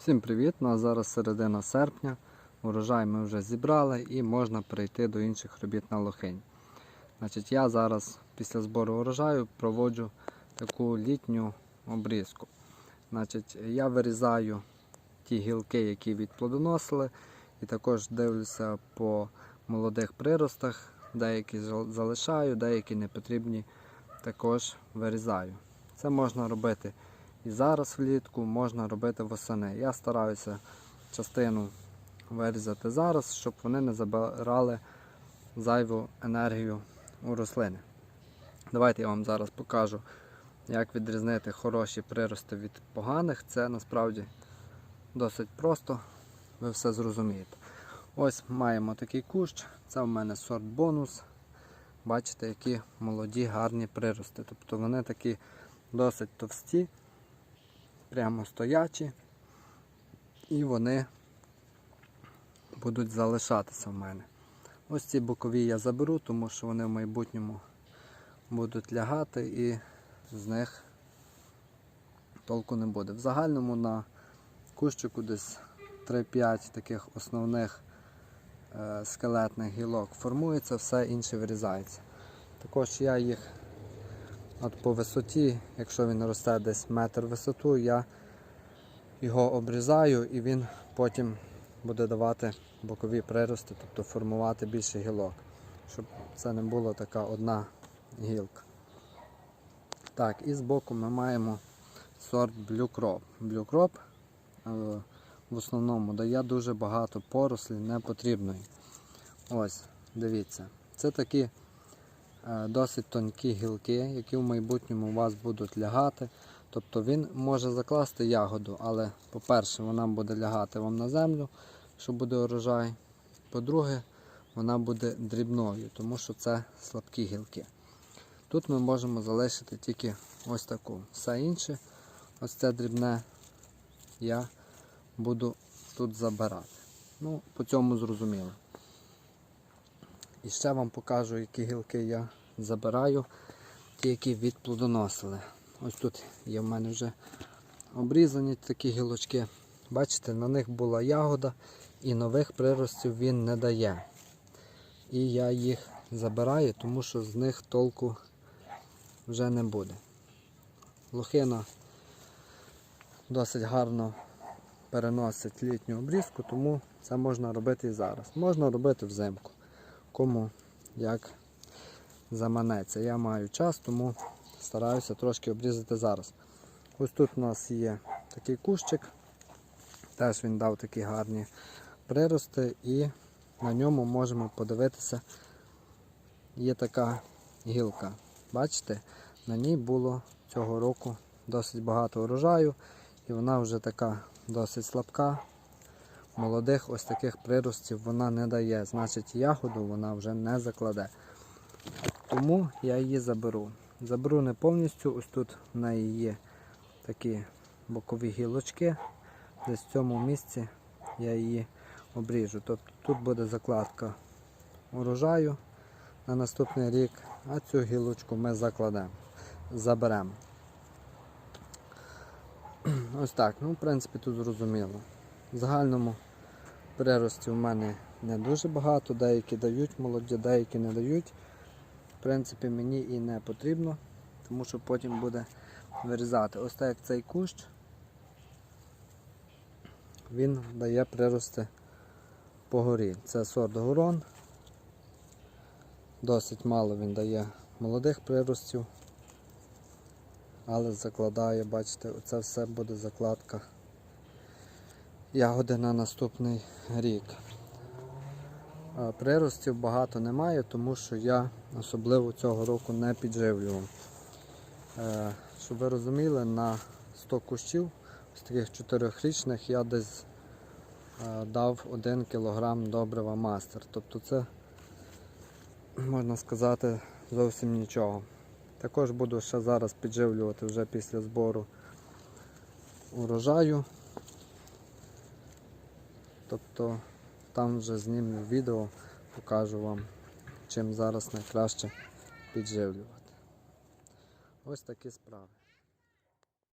Всім привіт! У нас зараз середина серпня. Урожай ми вже зібрали і можна перейти до інших робіт на лохинь. Значить, Я зараз після збору урожаю проводжу таку літню обрізку. Значить, Я вирізаю ті гілки, які відплодоносили, і також дивлюся по молодих приростах. Деякі залишаю, деякі не потрібні також вирізаю. Це можна робити і зараз влітку, можна робити восени. Я стараюся частину вирізати зараз, щоб вони не забирали зайву енергію у рослини. Давайте я вам зараз покажу, як відрізнити хороші прирости від поганих. Це насправді досить просто, ви все зрозумієте. Ось маємо такий кущ, це в мене сорт бонус. Бачите, які молоді, гарні прирости. Тобто вони такі досить товсті, прямо стоячі, і вони будуть залишатися в мене. Ось ці бокові я заберу, тому що вони в майбутньому будуть лягати і з них толку не буде. В загальному на кущику десь 3-5 таких основних е, скелетних гілок формується, все інше вирізається. Також я їх от по висоті, якщо він росте десь метр висоту, я його обрізаю і він потім буде давати бокові прирости, тобто формувати більше гілок, щоб це не була така одна гілка. Так, і збоку ми маємо сорт. Blue Crop е, в основному дає дуже багато порослі непотрібної. Ось, дивіться. Це такі досить тонкі гілки, які в майбутньому у вас будуть лягати. Тобто він може закласти ягоду, але, по-перше, вона буде лягати вам на землю, що буде урожай. По-друге, вона буде дрібною, тому що це слабкі гілки. Тут ми можемо залишити тільки ось таку. Все інше, ось це дрібне, я буду тут забирати. Ну, по цьому зрозуміло. І ще вам покажу, які гілки я забираю, ті, які відплодоносили. Ось тут є в мене вже обрізані такі гілочки. Бачите, на них була ягода і нових приростів він не дає. І я їх забираю, тому що з них толку вже не буде. Лохина досить гарно переносить літню обрізку, тому це можна робити і зараз. Можна робити взимку. Кому як заманеться. Я маю час, тому стараюся трошки обрізати зараз. Ось тут у нас є такий кущик, теж він дав такі гарні прирости і на ньому можемо подивитися, є така гілка. Бачите, на ній було цього року досить багато урожаю, і вона вже така досить слабка. Молодих ось таких приростів вона не дає, значить ягоду вона вже не закладе. Тому я її заберу. Заберу не повністю, ось тут в неї є такі бокові гілочки. Десь в цьому місці я її обріжу. Тобто тут буде закладка урожаю на наступний рік, а цю гілочку ми закладемо, заберемо. Ось так, ну в принципі тут зрозуміло. В загальному приростів в мене не дуже багато, деякі дають молоді, деякі не дають. В принципі, мені і не потрібно, тому що потім буде вирізати. Ось так як цей кущ, він дає прирости по горі. Це сорт горон. Досить мало він дає молодих приростів, але закладає, бачите, це все буде закладка ягоди на наступний рік. Приростів багато немає, тому що я особливо цього року не підживлював. Е, Щоб ви розуміли, на 100 кущів, з таких 4-річних, я десь е, дав 1 кг добрива мастер. Тобто це, можна сказати, зовсім нічого. Також буду ще зараз підживлювати вже після збору урожаю. Тобто там вже знімлю відео, покажу вам, чим зараз найкраще підживлювати. Ось такі справи.